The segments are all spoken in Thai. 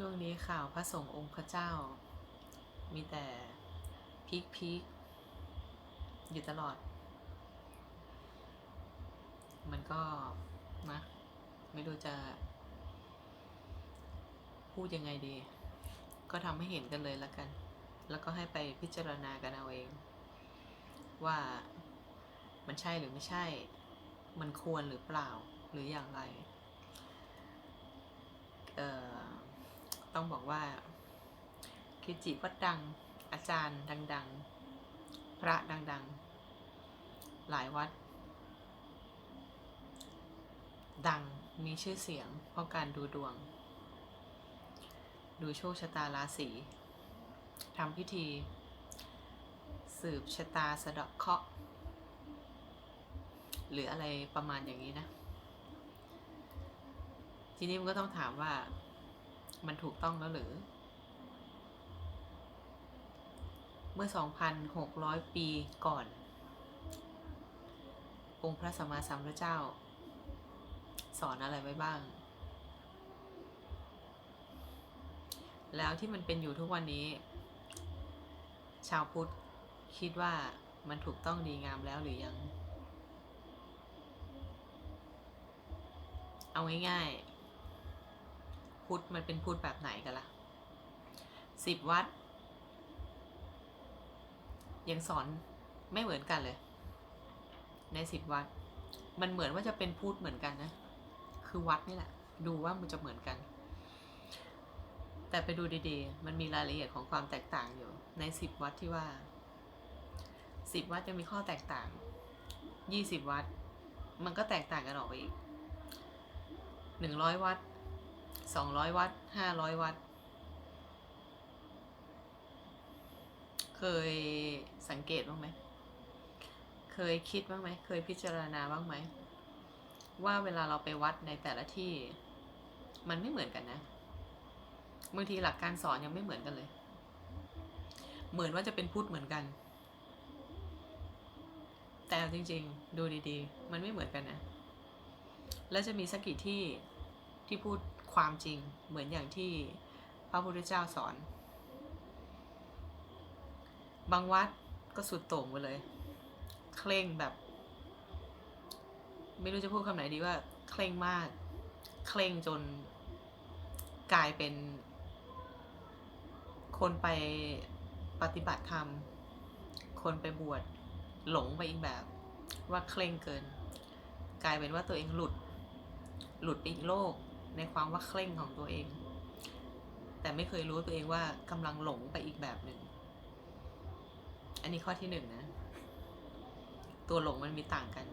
ช่วงนี้ข่าวพระสงฆ์องค์พระเจ้า มีแต่พีคพีคอยู่ตลอด มันก็นะไม่รู้จะ พูดยังไงดี ก็ทำให้เห็นกันเลยละกัน แล้วก็ให้ไปพิจารณากันเอาเอง ว่ามันใช่หรือไม่ใช่ มันควรหรือเปล่าหรืออย่างไร เอ่อ ต้องบอกว่ากิจิวัดดัง อาจารย์ดัง ๆ พระดัง ๆ หลายวัด ดังมีชื่อเสียง เพราะการดูดวง ดูโชคชะตาราศีทำพิธี สืบชะตาสะดาะเคาะ หรืออะไรประมาณอย่างนี้นะ ทีนี้มันก็ต้องถามว่า มันถูกต้องแล้วหรือ เมื่อ 2,600 ปีก่อน องค์พระสัมมาสัมพุทธเจ้า สอนอะไรไว้บ้าง แล้วที่มันเป็นอยู่ทุกวันนี้ ชาวพุทธคิดว่ามันถูกต้องดีงามแล้วหรือยัง เอาง่ายๆ พุทธมันเป็นพุทธแบบไหนกันละ่ะสิบวัด ยังสอนไม่เหมือนกันเลย ในสิบวัด มันเหมือนว่าจะเป็นพุทธเหมือนกันนะ คือวัดนี่แหละ ดูว่ามันจะเหมือนกัน แต่ไปดูดีๆ มันมีรายละเอียดของความแตกต่างอยู่ ในสิบวัดที่ว่าสิบวัดยังมีข้อแตกต่างยี่สิบวัด มันก็แตกต่างกันออกไปอีกหนึ่งร้อยวัด สองร้อยวัดห้าร้อยวัดเคยสังเกตบ้างไหม เคยคิดบ้างไหม เคยพิจารณาบ้างไหม ว่าเวลาเราไปวัดในแต่ละที่ มันไม่เหมือนกันนะ บางทีหลักการสอนยังไม่เหมือนกันเลย เหมือนว่าจะเป็นพุทธเหมือนกัน แต่จริง ๆ ดูดีๆ มันไม่เหมือนกันนะ แล้วจะมีสักกี่ที่ที่พูด ความจริงเหมือนอย่างที่พระพุทธเจ้าสอน บางวัดก็สุดโต่งไปเลย เคร่งแบบ ไม่รู้จะพูดคำไหนดีว่า เคร่งมาก เคร่งจนกลายเป็น คนไปปฏิบัติธรรม คนไปบวชหลงไปอีกแบบ ว่าเคร่งเกิน กลายเป็นว่าตัวเองหลุด หลุดไปอีกโลก ในความว่าเคร่งของตัวเอง แต่ไม่เคยรู้ตัวเองว่ากำลังหลงไปอีกแบบหนึ่ง อันนี้ข้อที่หนึ่งนะ ตัวหลงมันมีต่างกัน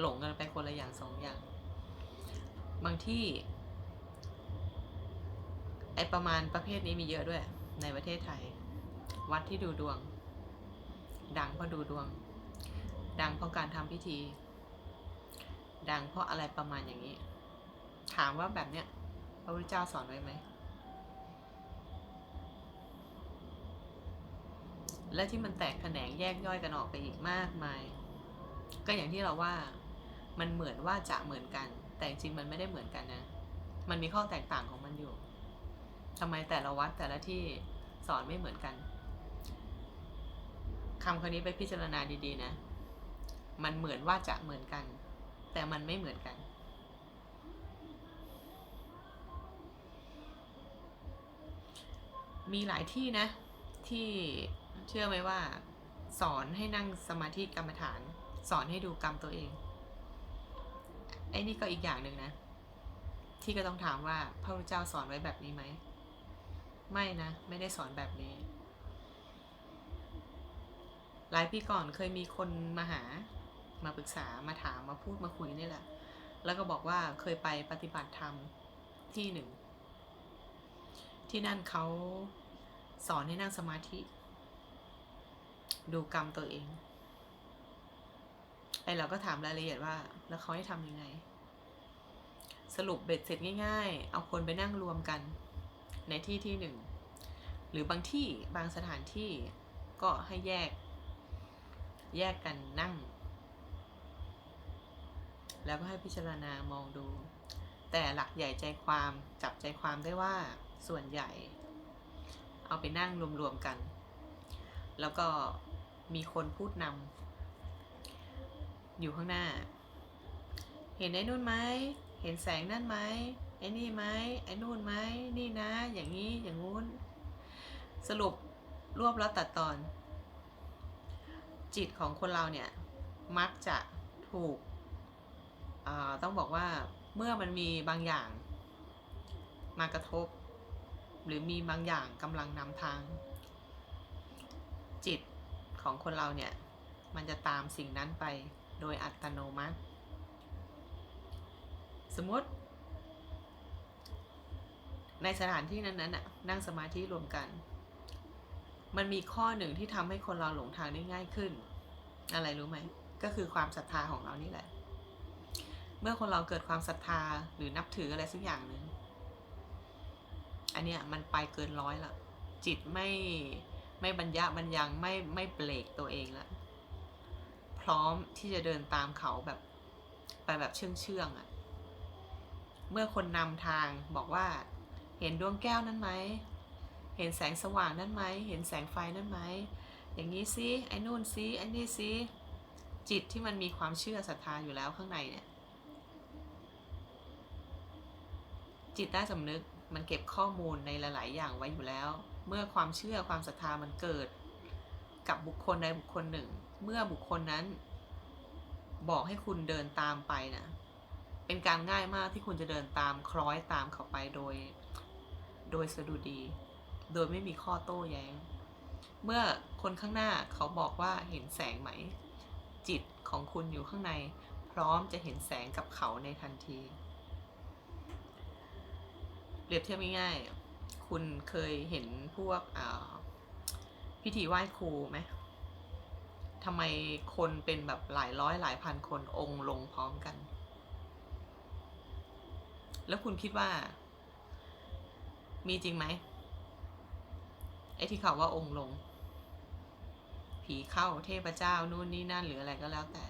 หลงกันไปคนละอย่างสองอย่าง บางที่ ไอประมาณประเภทนี้มีเยอะด้วย ในประเทศไทย วัดที่ดูดวง ดังเพราะดูดวง ดังเพราะการทำพิธี ดังเพราะอะไรประมาณอย่างนี้ ถามว่าแบบเนี้ยพระพุทธเจ้าสอนไว้ไหม และที่มันแตกแขนงแยกย่อยกันออกไปอีกมากมาย ก็อย่างที่เราว่ามันเหมือนว่าจะเหมือนกัน แต่จริงมันไม่ได้เหมือนกันนะ มันมีข้อแตกต่างของมันอยู่ทำไมแต่ละวัดแต่ละที่สอนไม่เหมือนกันคำคนนี้ไปพิจารณาดีๆนะ มันเหมือนว่าจะเหมือนกัน แต่มันไม่เหมือนกัน มีหลายที่นะ ที่เชื่อไหมว่า สอนให้นั่งสมาธิกรรมฐาน สอนให้ดูกรรมตัวเอง ไอ้นี่ก็อีกอย่างหนึ่งนะ ที่ก็ต้องถามว่าพระพุทธเจ้าสอนไว้แบบนี้ไหม ไม่นะ ไม่ได้สอนแบบนี้ หลายปีก่อนเคยมีคนมาหามาปรึกษามาถามมาพูดมาคุยนี่แหละ แล้วก็บอกว่าเคยไปปฏิบัติธรรมที่หนึ่ง ที่นั่นเขา สอนให้นั่งสมาธิ ดูกรรมตัวเอง ไอเราก็ถามรายละเอียดว่า แล้วเขาให้ทำยังไง สรุปเบ็ดเสร็จง่าย ๆ เอาคนไปนั่งรวมกัน ในที่ที่หนึ่ง หรือบางที่บางสถานที่ก็ให้แยก แยกกันนั่ง แล้วก็ให้พิจารณามองดู แต่หลักใหญ่ใจความจับใจความได้ว่าส่วนใหญ่ เอาไปนั่งรวมๆกัน แล้วก็มีคนพูดนำอยู่ข้างหน้า เห็นไอ้นู่นไหมเห็นแสงนั่นไหมไอ้นี่ไหมไอ้นู่นไหมนี่นะ อย่างนี้อย่างงู้น สรุปรวบแล้วตัดตอน จิตของคนเราเนี่ย มักจะถูกต้องบอกว่าเมื่อมันมีบางอย่างมากระทบ หรือมีบางอย่างกำลังนำทาง จิตของคนเราเนี่ย มันจะตามสิ่งนั้นไปโดยอัตโนมัติ สมมติ ในสถานที่นั้นๆน่ะนั่งสมาธิรวมกัน มันมีข้อหนึ่งที่ทำให้คนเราหลงทางได้ง่ายขึ้น อะไรรู้ไหม ก็คือความศรัทธาของเรานี่แหละ เมื่อคนเราเกิดความศรัทธาหรือนับถืออะไรสักอย่างหนึ่ง อันเนี้ยมันไปเกินร้อยละจิตไม่ไม่บรรยะบรรยังไม่ไม่เบรกตัวเองละพร้อมที่จะเดินตามเขาแบบไปแบบเชื่องเชื่องอะเมื่อคนนำทางบอกว่า เห็นดวงแก้วนั้นไหมเห็นแสงสว่างนั่นไหมเห็นแสงไฟนั่นไหมอย่างนี้ซิไอ้นู่นซิไอ้นี่ซิจิตที่มันมีความเชื่อศรัทธาอยู่แล้วข้างในเนี่ยจิตใต้สำนึก มันเก็บข้อมูลในหลาย ๆ อย่างไว้อยู่แล้ว เมื่อความเชื่อความศรัทธามันเกิด กับบุคคลใดบุคคลหนึ่ง เมื่อบุคคลนั้น บอกให้คุณเดินตามไปนะเป็นการง่ายมากที่คุณจะเดินตามคล้อยตามเขาไปโดย โดยสะดุดี โดยไม่มีข้อโต้แย้ง เมื่อคนข้างหน้าเขาบอกว่าเห็นแสงไหม จิตของคุณอยู่ข้างใน พร้อมจะเห็นแสงกับเขาในทันที เรียบเทียบง่ายๆ คุณเคยเห็นพวกพิธีไหว้ครูไหมทำไมคนเป็นแบบหลายร้อยหลายพันคนองค์ลงพร้อมกัน แล้วคุณคิดว่า มีจริงไหมไอ้ที่เขาว่าองค์ลง ผีเข้าเทพเจ้านู่นนี่นั่นหรืออะไรก็แล้วแต่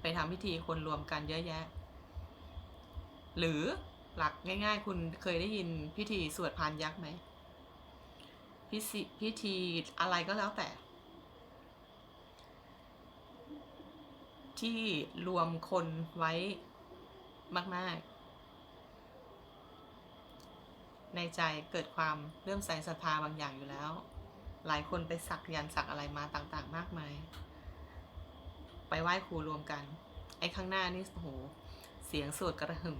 ไปทำพิธีคนรวมกันเยอะแยะ หรือ หลักง่าย ๆ คุณเคยได้ยินพิธีสวดพานยักษ์ไหมพิธีพิธีอะไรก็แล้วแต่ ที่รวมคนไว้มาก ๆ ในใจเกิดความเริ่มใส่ศรัทธาบางอย่างอยู่แล้ว หลายคนไปสักยันต์สักอะไรมาต่างๆ มากมาย ไปไหว้ครูรวมกัน ไอ้ข้างหน้านี่โอ้โห เสียงสวดกระหึ่ม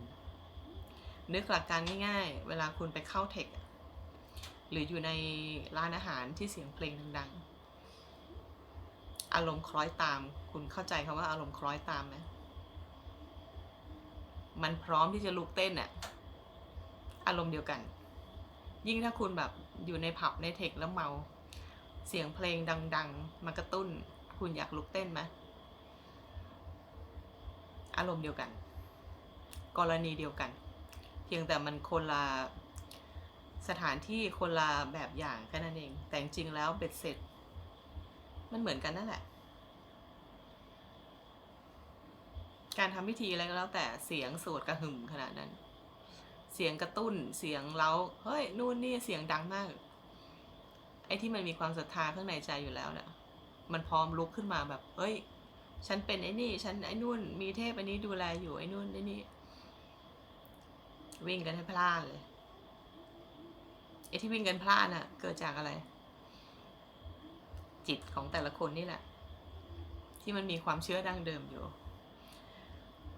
นึกหลักการง่ายๆ เวลาคุณไปเข้าเทค หรืออยู่ในร้านอาหารที่เสียงเพลงดังๆ อารมณ์คล้อยตาม คุณเข้าใจคำว่าอารมณ์คล้อยตามไหมมันพร้อมที่จะลุกเต้นอะอารมณ์เดียวกัน ยิ่งถ้าคุณแบบอยู่ในผับในเทคแล้วเมา เสียงเพลงดัง ๆ มากระตุ้น คุณอยากลุกเต้นไหมอารมณ์เดียวกัน กรณีเดียวกัน เพียงแต่มันคนละสถานที่คนละแบบอย่างแค่นั้นเอง แต่จริงๆแล้วเบ็ดเสร็จ มันเหมือนกันนั่นแหละ การทำพิธีอะไรก็แล้วแต่เสียงสวดกระหึ่มขนาดนั้น เสียงกระตุ้นเสียงเล้าเฮ้ยนู่นนี่เสียงดังมาก ไอ้ที่มันมีความศรัทธาข้างในใจอยู่แล้วเนี่ยมันพร้อมลุกขึ้นมาแบบ เฮ้ย ฉันเป็นไอ้นี่ ฉันไอ้นู่น มีเทพอันนี้ดูแลอยู่ไอ้นู่นไอ้นี่ วิ่งกันให้พลาดเลยไอ้ที่วิ่งกันพลาดน่ะ เกิดจากอะไร จิตของแต่ละคนนี่แหละ ที่มันมีความเชื่อดั้งเดิมอยู่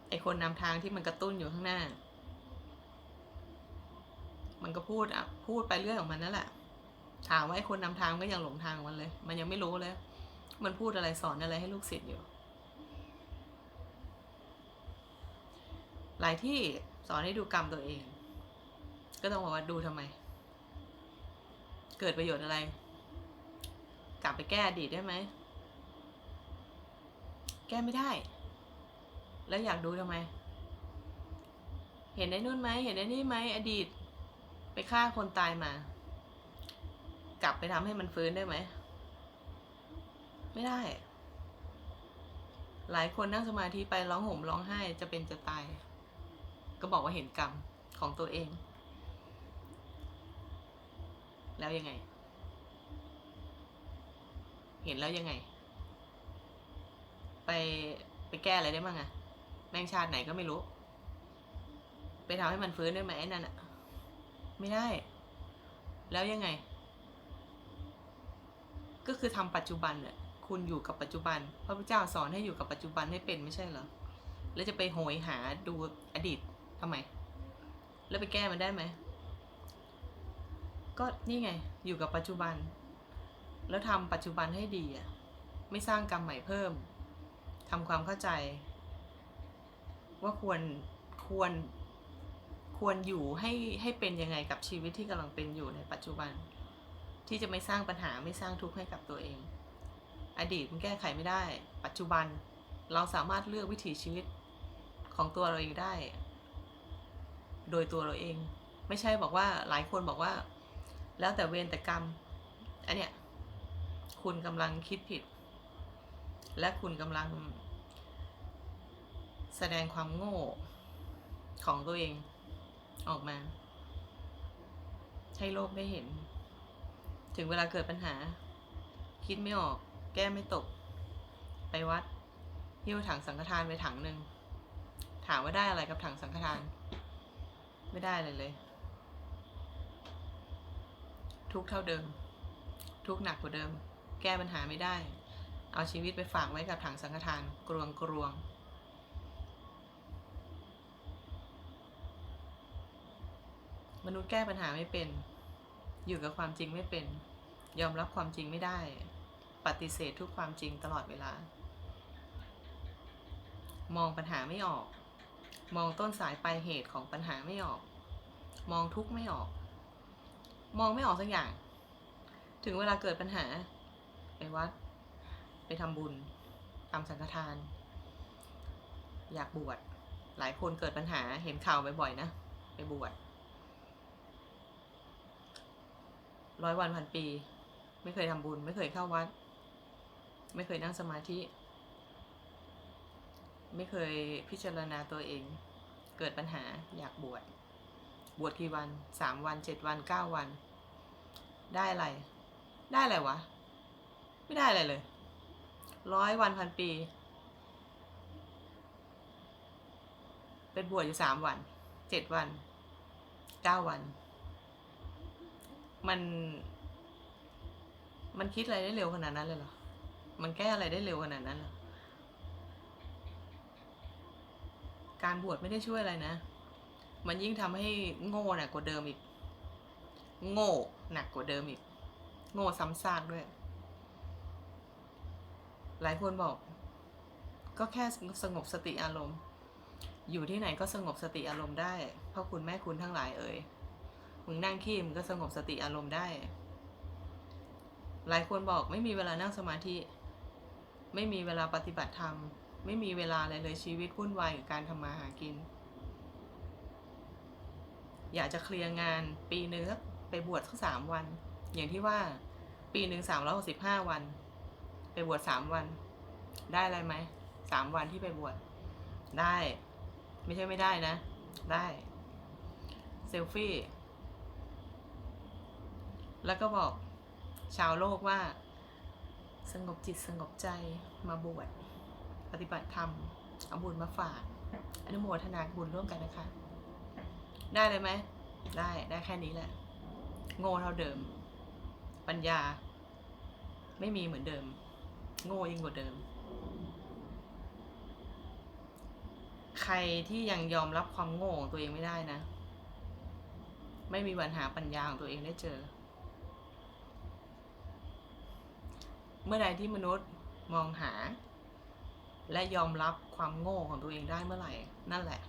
ไอ้คนนำทางที่มันกระตุ้นอยู่ข้างหน้า มันก็พูดอะพูดไปเรื่อยของมันนั่นแหละ ถามว่าไอ้คนนำทางก็ยังหลงทางมันเลย มันยังไม่รู้เลย มันพูดอะไรสอนอะไรให้ลูกศิษย์อยู่หลายที่ สอนให้ดูกรรมตัวเอง ก็ต้องบอกว่าดูทำไม เกิดประโยชน์อะไร กลับไปแก้อดีตได้ไหม แก้ไม่ได้ แล้วอยากดูทำไม เห็นไอ้นู่นไหม เห็นไอ้นี่ไหม อดีต ไปฆ่าคนตายมา กลับไปทำให้มันฟื้นได้ไหม ไม่ได้ หลายคนนั่งสมาธิไปร้องห่มร้องไห้จะเป็นจะตาย ก็บอกว่าเห็นกรรมของตัวเอง แล้วยังไง เห็นแล้วยังไง ไปไปแก้อะไรได้บ้างอะแม่งชาติไหนก็ไม่รู้ ไปทำให้มันฟื้นได้ไหมไอ้นั่นอะไม่ได้ แล้วยังไง ก็คือทำปัจจุบันเลยคุณอยู่กับปัจจุบัน พระพุทธเจ้าสอนให้อยู่กับปัจจุบันให้เป็นไม่ใช่เหรอ แล้วจะไปโหยหาดูอดีต ทำไม แล้วไปแก้มันได้ไหม ก็นี่ไง อยู่กับปัจจุบัน แล้วทำปัจจุบันให้ดีอะ ไม่สร้างกรรมใหม่เพิ่มทำความเข้าใจ ว่าควรควรควรอยู่ให้ให้เป็นยังไงกับชีวิตที่กำลังเป็นอยู่ในปัจจุบัน ที่จะไม่สร้างปัญหาไม่สร้างทุกข์ให้กับตัวเอง อดีตมันแก้ไขไม่ได้ ปัจจุบันเราสามารถเลือกวิถีชีวิตของตัวเราเองได้ โดยตัวเราเอง ไม่ใช่บอกว่าหลายคนบอกว่า แล้วแต่เวรแต่กรรม อันเนี้ยคุณกำลังคิดผิด และคุณกำลัง แสดงความโง่ของตัวเองออกมา ให้โลกได้เห็น ถึงเวลาเกิดปัญหา คิดไม่ออกแก้ไม่ตก ไปวัดหิ้วถังสังฆทานไปถังหนึ่งถามว่าได้อะไรกับถังสังฆทาน ไม่ได้เลยเลย ทุกเท่าเดิม ทุกหนักกว่าเดิม แก้ปัญหาไม่ได้ เอาชีวิตไปฝากไว้กับถังสังฆทานกรวงกรวงมนุษย์แก้ปัญหาไม่เป็น อยู่กับความจริงไม่เป็น ยอมรับความจริงไม่ได้ ปฏิเสธทุกความจริงตลอดเวลา มองปัญหาไม่ออก มองต้นสายปลายเหตุของปัญหาไม่ออก มองทุกไม่ออก มองไม่ออกสักอย่าง ถึงเวลาเกิดปัญหา ไปวัด ไปทำบุญทำสังฆทาน อยากบวช หลายคนเกิดปัญหาเห็นข่าวบ่อยๆนะ ไปบวชร้อยวันพันปี ไม่เคยทำบุญ ไม่เคยเข้าวัด ไม่เคยนั่งสมาธิ ไม่เคยพิจารณาตัวเอง เกิดปัญหาอยากบวช บวชกี่วันสามวันเจ็ดวันเก้าวัน ได้อะไร ได้อะไรวะ ไม่ได้อะไรเลย ร้อยวันพันปี เป็นบวชอยู่สามวันเจ็ดวันเก้าวัน มัน มันคิดอะไรได้เร็วขนาดนั้นเลยเหรอ มันแก้อะไรได้เร็วขนาดนั้นเหรอ การบวชไม่ได้ช่วยอะไรนะ มันยิ่งทำให้โง่หนักกว่าเดิมอีก โง่หนักกว่าเดิมอีก โง่ซ้ำซากด้วย หลายคนบอก ก็แค่สงบสติอารมณ์ อยู่ที่ไหนก็สงบสติอารมณ์ได้เพราะคุณแม่คุณทั้งหลายเอ่ยมึงนั่งขี้มึงก็สงบสติอารมณ์ได้ หลายคนบอกไม่มีเวลานั่งสมาธิ ไม่มีเวลาปฏิบัติธรรม ไม่มีเวลาอะไรเลยชีวิตวุ่นวายกับการทำมาหากิน อยากจะเคลียร์งานปีนึงสักไปบวชสักสามวัน อย่างที่ว่าปีหนึ่งสามร้อยหกสิบห้าวัน ไปบวชสามวัน ได้อะไรไหมสามวันที่ไปบวชได้ ไม่ใช่ไม่ได้นะ ได้เซลฟี่แล้วก็บอกชาวโลกว่า สงบจิตสงบใจมาบวช ฏิบัติธรรมเอาบุญมาฝาก อนุโมทนาบุญร่วมกันนะคะ ได้เลยไหม ได้ได้แค่นี้แหละ โง่เท่าเดิม ปัญญา ไม่มีเหมือนเดิม โง่ยิ่งกว่าเดิม ใครที่ยังยอมรับความโง่ของตัวเองไม่ได้นะ ไม่มีวันหาปัญญาของตัวเองได้เจอ เมื่อใดที่มนุษย์มองหา และยอมรับความโง่ของตัวเองได้เมื่อไหร่ นั่นแหละ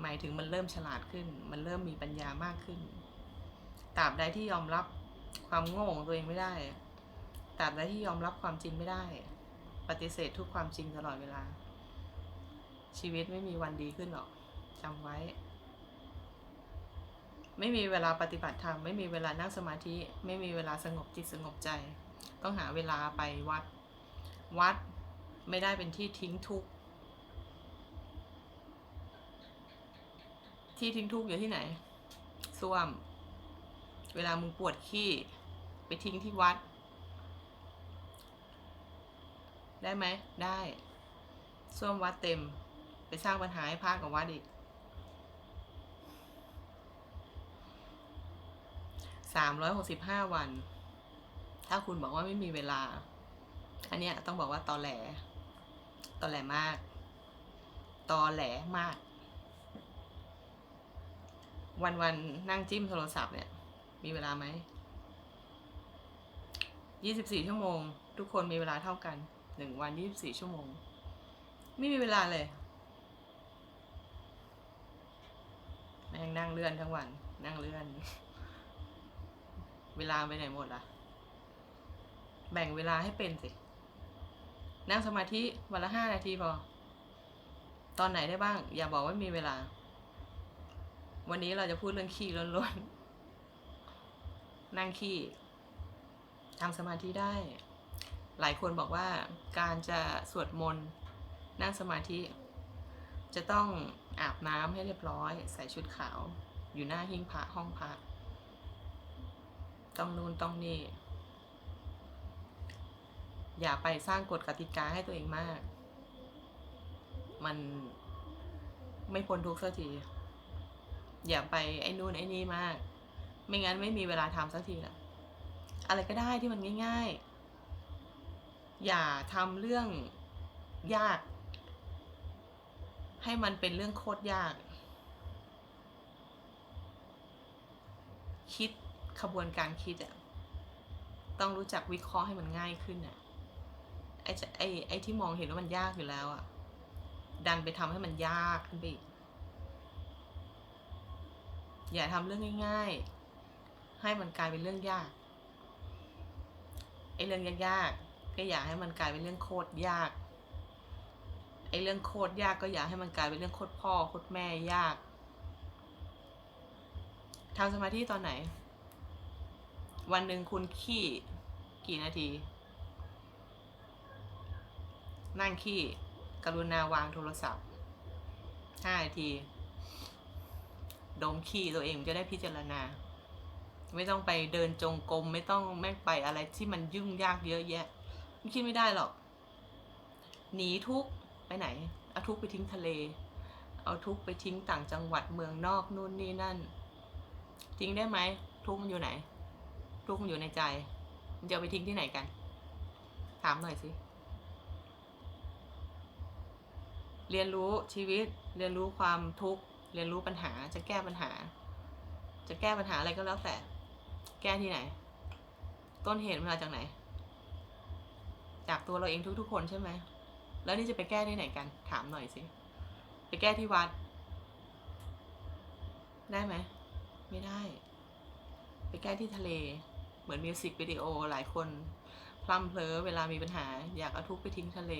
หมายถึงมันเริ่มฉลาดขึ้น มันเริ่มมีปัญญามากขึ้นตราบใดที่ยอมรับความโง่ของตัวเองไม่ได้ตราบใดที่ยอมรับความจริงไม่ได้ ปฏิเสธทุกความจริงตลอดเวลา ชีวิตไม่มีวันดีขึ้นหรอกจำไว้ ไม่มีเวลาปฏิบัติธรรมไม่มีเวลานั่งสมาธิ ไม่มีเวลาสงบจิตสงบใจ ต้องหาเวลาไปวัด วัด ไม่ได้เป็นที่ทิ้งทุกข์ที่ทิ้งทุกข์อยู่ที่ไหนส้วม เวลามึงปวดขี้ไปทิ้งที่วัด ได้ไหมได้ส้วมวัดเต็ม ไปสร้างปัญหาให้พระกับวัดอีกสามร้อยหกสิบห้าวัน ถ้าคุณบอกว่าไม่มีเวลา อันเนี้ยต้องบอกว่าตอแหล ตอแหลมาก ตอแหลมาก วันวันๆนั่งจิ้มโทรศัพท์เนี่ย มีเวลาไหม ยี่สิบสี่ชั่วโมง ทุกคนมีเวลาเท่ากัน หนึ่งวันยี่สิบสี่ชั่วโมง ไม่มีเวลาเลย แม่งนั่งเลื่อนทั้งวัน นั่งเลื่อน เวลาไปไหนหมดล่ะ แบ่งเวลาให้เป็นสิ นั่งสมาธิวันละห้านาทีพอ ตอนไหนได้บ้าง อย่าบอกว่ามีเวลา วันนี้เราจะพูดเรื่องขี้ล้วนๆ นั่งขี้ทำสมาธิได้ หลายคนบอกว่าการจะสวดมนต์นั่งสมาธิ จะต้องอาบน้ำให้เรียบร้อย ใส่ชุดขาว อยู่หน้าหิ้งพระห้องพระต้องนู่นต้องนี่ อย่าไปสร้างกฎกติกาให้ตัวเองมาก มันไม่พ้นทุกสักที อย่าไปไอ้นู่นไอ้นี่มาก ไม่งั้นไม่มีเวลาทำสักทีละอะไรก็ได้ที่มันง่าย ๆ อย่าทำเรื่องยาก ให้มันเป็นเรื่องโคตรยาก คิดขบวนการคิดอะต้องรู้จักวิเคราะห์ให้มันง่ายขึ้นอะ ไอ้ไอ้ไอ้ที่มองเห็นว่ามันยากอยู่แล้วอะดันไปทำให้มันยากขึ้นไปอีกอย่าทำเรื่องง่าย ๆ ให้มันกลายเป็นเรื่องยากไอ้เรื่องยากๆก็อย่าให้มันกลายเป็นเรื่องโคตรยากไอ้เรื่องโคตรยากก็อย่าให้มันกลายเป็นเรื่องโคตรพ่อโคตรแม่ยากทำสมาธิตอนไหน วันหนึ่งคุณขี้กี่นาที นั่งขี้กรุณาวางโทรศัพท์ห้านาที ดมขี้ตัวเองจะได้พิจารณา ไม่ต้องไปเดินจงกรมไม่ต้องแม่งไปอะไรที่มันยุ่งยากเยอะแยะคิดไม่ได้หรอก หนีทุกไปไหน เอาทุกไปทิ้งทะเล เอาทุกไปทิ้งต่างจังหวัดเมืองนอกนู่นนี่นั่น ทิ้งได้ไหม ทุกมันอยู่ไหน ทุกมันอยู่ในใจ มันจะไปทิ้งที่ไหนกัน ถามหน่อยสิ เรียนรู้ชีวิต เรียนรู้ความทุกข์ เรียนรู้ปัญหา จะแก้ปัญหา จะแก้ปัญหาอะไรก็แล้วแต่ แก้ที่ไหน ต้นเหตุมันมาจากไหน จากตัวเราเองทุก ๆ คนใช่ไหม แล้วนี่จะไปแก้ที่ไหนกัน ถามหน่อยสิ ไปแก้ที่วัด ได้ไหม ไม่ได้ ไปแก้ที่ทะเล เหมือนมิวสิกวิดีโอหลายคนพลัมเพลอเวลามีปัญหา อยากเอาทุกข์ไปทิ้งทะเล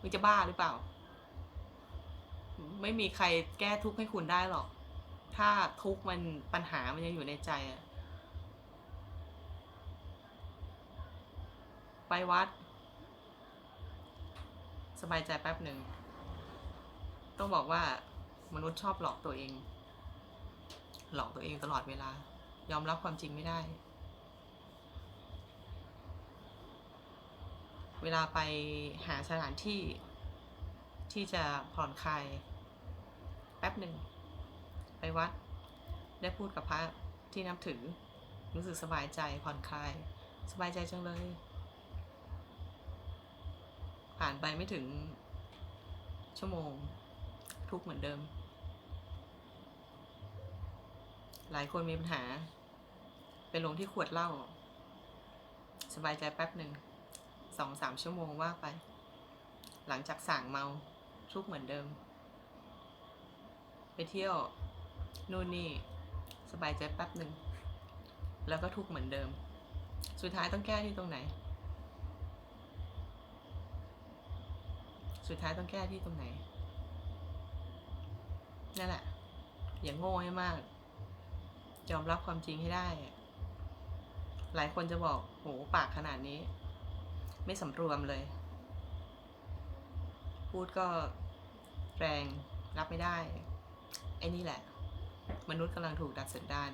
มึงจะบ้าหรือเปล่า ไม่มีใครแก้ทุกข์ให้คุณได้หรอก ถ้าทุกข์มันปัญหามันยังอยู่ในใจอะไปวัด สบายใจแป๊บหนึ่ง ต้องบอกว่ามนุษย์ชอบหลอกตัวเอง หลอกตัวเองตลอดเวลา ยอมรับความจริงไม่ได้ เวลาไปหาสถานที่ที่จะผ่อนคลาย แป๊บหนึ่งไปวัด ได้พูดกับพระที่นับถือ รู้สึกสบายใจผ่อนคลาย สบายใจจังเลย ผ่านไปไม่ถึงชั่วโมง ทุกเหมือนเดิม หลายคนมีปัญหา ไปลงที่ขวดเหล้าสบายใจแป๊บหนึ่งสองสามชั่วโมงว่าไป หลังจากสั่งเมาทุกเหมือนเดิม เที่ยวนู่นนี่สบายใจแป๊บหนึ่ง แล้วก็ทุกเหมือนเดิม สุดท้ายต้องแก้ที่ตรงไหน สุดท้ายต้องแก้ที่ตรงไหนนั่นแหละ อย่างโง่ให้มาก ยอมรับความจริงให้ได้ หลายคนจะบอกโหปากขนาดนี้ ไม่สำรวมเลย พูดก็แรงรับไม่ได้ ไอ้นี่แหละ มนุษย์กำลังถูกดัดสันดาน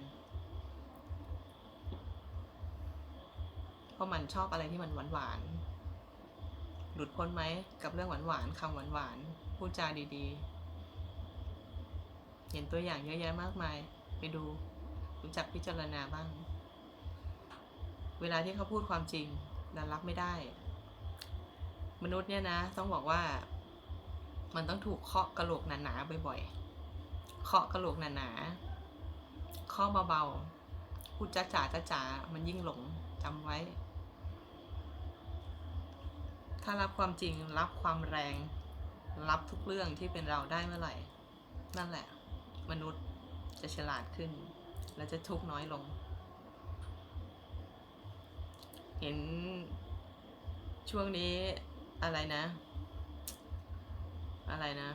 เพราะมันชอบอะไรที่มันหวานหวานหลุดพ้นไหมกับเรื่องหวานหวานคำหวานหวานพูดจาดีๆ เห็นตัวอย่างเยอะแยะมากมาย ไปดูรู้จักพิจารณาบ้าง เวลาที่เขาพูดความจริงเรารับไม่ได้ มนุษย์เนี่ยนะ ต้องบอกว่า มันต้องถูกเคาะกระโหลกหนาๆบ่อยๆ เคาะกระโหลกหนาๆเคาะเบาๆพูดจ้าจ๋าจ้าจ๋ามันยิ่งหลงจำไว้ ถ้ารับความจริงรับความแรง รับทุกเรื่องที่เป็นเราได้เมื่อไหร่ นั่นแหละ มนุษย์จะฉลาดขึ้น และจะทุกข์น้อยลง เห็นช่วงนี้อะไรนะ อะไรนะ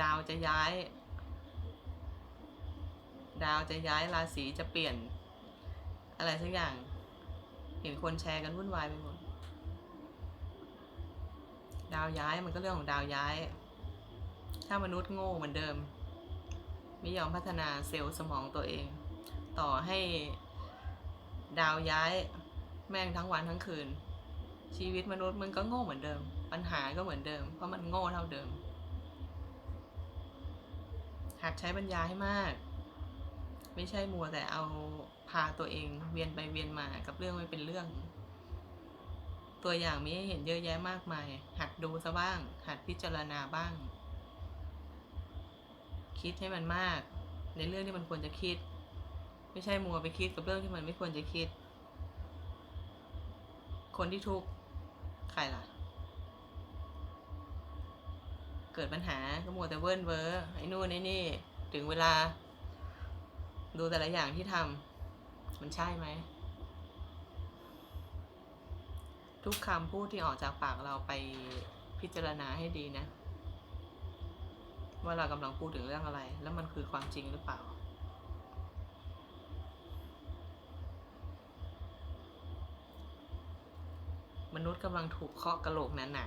ดาวจะย้าย ดาวจะย้ายราศีจะเปลี่ยน อะไรสักอย่าง เห็นคนแชร์กันวุ่นวายไปหมดดาวย้ายมันก็เรื่องของดาวย้าย ถ้ามนุษย์โง่เหมือนเดิม ไม่ยอมพัฒนาเซลล์สมองตัวเอง ต่อให้ดาวย้ายแม่งทั้งวันทั้งคืน ชีวิตมนุษย์มันก็โง่เหมือนเดิม ปัญหาก็เหมือนเดิม เพราะมันโง่เท่าเดิมหัดใช้ปัญญาให้มาก ไม่ใช่มัวแต่เอาพาตัวเองเวียนไปเวียนมากับเรื่องไม่เป็นเรื่อง ตัวอย่างมีให้เห็นเยอะแยะมากมาย หัดดูซะบ้าง หัดพิจารณาบ้าง คิดให้มันมาก ในเรื่องที่มันควรจะคิด ไม่ใช่มัวไปคิดกับเรื่องที่มันไม่ควรจะคิด คนที่ทุกข์ใครล่ะ เกิดปัญหาก็มัวแต่เวิ้นเว้อไอ้นู่นไอ้นี่ ถึงเวลา ดูแต่ละอย่างที่ทำมันใช่ไหม ทุกคำพูดที่ออกจากปากเราไปพิจารณาให้ดีนะ ว่าเรากำลังพูดถึงเรื่องอะไร แล้วมันคือความจริงหรือเปล่ามนุษย์กำลังถูกเคาะกระโหลกหนา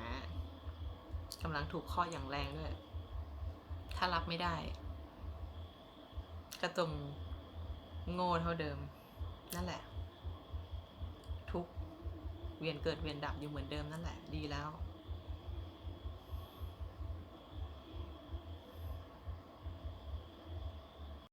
ๆกำลังถูกเคาะอย่างแรงด้วย ถ้ารับไม่ได้ ก็จง โง่เท่าเดิม นั่นแหละ ทุกเวียนเกิดเวียนดับอยู่เหมือนเดิมนั่นแหละ ดีแล้ว